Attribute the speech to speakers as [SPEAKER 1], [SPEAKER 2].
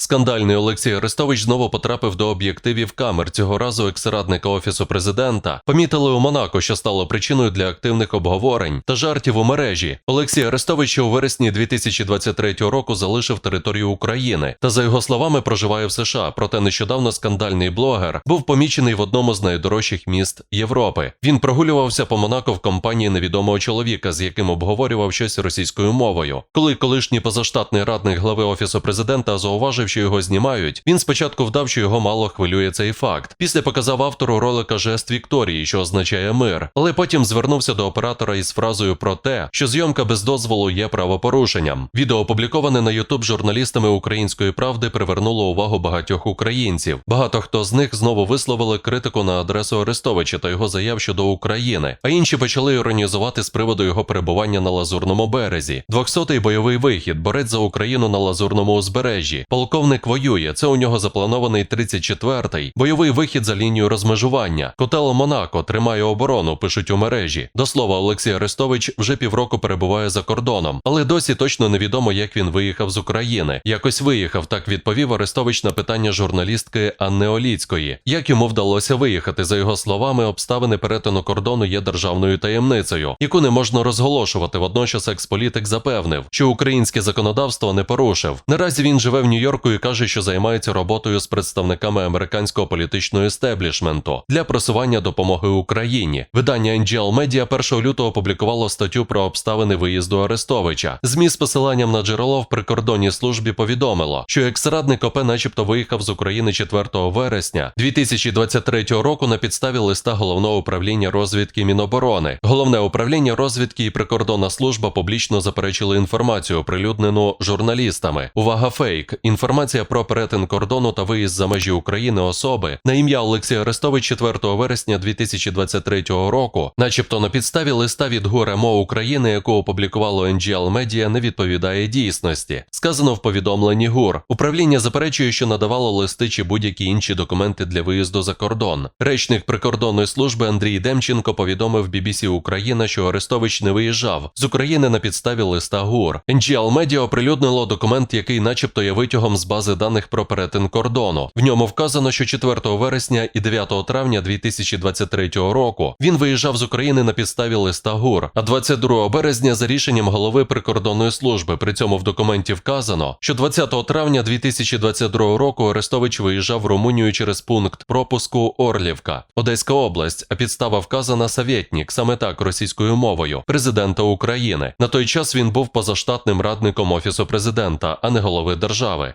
[SPEAKER 1] Скандальний Олексій Арестович знову потрапив до об'єктивів камер цього разу екс-радника офісу президента. Помітили у Монако, що стало причиною для активних обговорень та жартів у мережі. Олексій Арестович у вересні 2023 року залишив територію України та за його словами проживає в США. Проте нещодавно скандальний блогер був помічений в одному з найдорожчих міст Європи. Він прогулювався по Монако в компанії невідомого чоловіка, з яким обговорював щось російською мовою. Коли колишній позаштатний радник глави офісу президента зауважив, що його знімають, він спочатку вдав, що його мало хвилює цей факт. Після показав автору ролика жест Вікторії, що означає мир, але потім звернувся до оператора із фразою про те, що зйомка без дозволу є правопорушенням. Відео опубліковане на Ютуб журналістами української правди привернуло увагу багатьох українців. Багато хто з них знову висловили критику на адресу Арестовича та його заяв щодо України, а інші почали іронізувати з приводу його перебування на лазурному березі. 200-й бойовий вихід, борець за Україну на лазурному узбережжі. Полковник воює. Це у нього запланований 34-й бойовий вихід за лінію розмежування. Котел Монако тримає оборону, пишуть у мережі. До слова, Олексій Арестович вже півроку перебуває за кордоном, але досі точно невідомо, як він виїхав з України. Якось виїхав, так відповів Арестович на питання журналістки Анни Оліцької. Як йому вдалося виїхати? За його словами, обставини перетину кордону є державною таємницею, яку не можна розголошувати. Водночас експолітик запевнив, що українське законодавство не порушив. Наразі він живе в Нью-Йорку і каже, що займається роботою з представниками американського політичного естеблішменту для просування допомоги Україні. Видання NGL Media 1 лютого опублікувало статтю про обставини виїзду Арестовича. ЗМІ з посиланням на джерело в прикордонній службі повідомило, що екс-радник ОП начебто виїхав з України 4 вересня 2023 року на підставі листа головного управління розвідки Міноборони. Головне управління розвідки і прикордонна служба публічно заперечили інформацію, оприлюднену журналістами. Увага фейк. Інформація про перетин кордону та виїзд за межі України особи на ім'я Олексій Арестович 4 вересня 2023 року, начебто на підставі листа від ГУРМО України, яку опублікувало NGL Media, не відповідає дійсності. Сказано в повідомленні ГУР. Управління заперечує, що надавало листи чи будь-які інші документи для виїзду за кордон. Речник прикордонної служби Андрій Демченко повідомив BBC Україна, що Арестович не виїжджав з України на підставі листа ГУР. NGL Media оприлюднило документ, який, начебто, є витягом з бази даних про перетин кордону. В ньому вказано, що 4 вересня і 9 травня 2023 року він виїжджав з України на підставі листа ГУР, а 22 березня за рішенням голови прикордонної служби. При цьому в документі вказано, що 20 травня 2022 року Арестович виїжджав в Румунію через пункт пропуску Орлівка, Одеська область, а підстава вказана Савєтнік, саме так російською мовою, президента України. На той час він був позаштатним радником офісу президента, а не голови держави.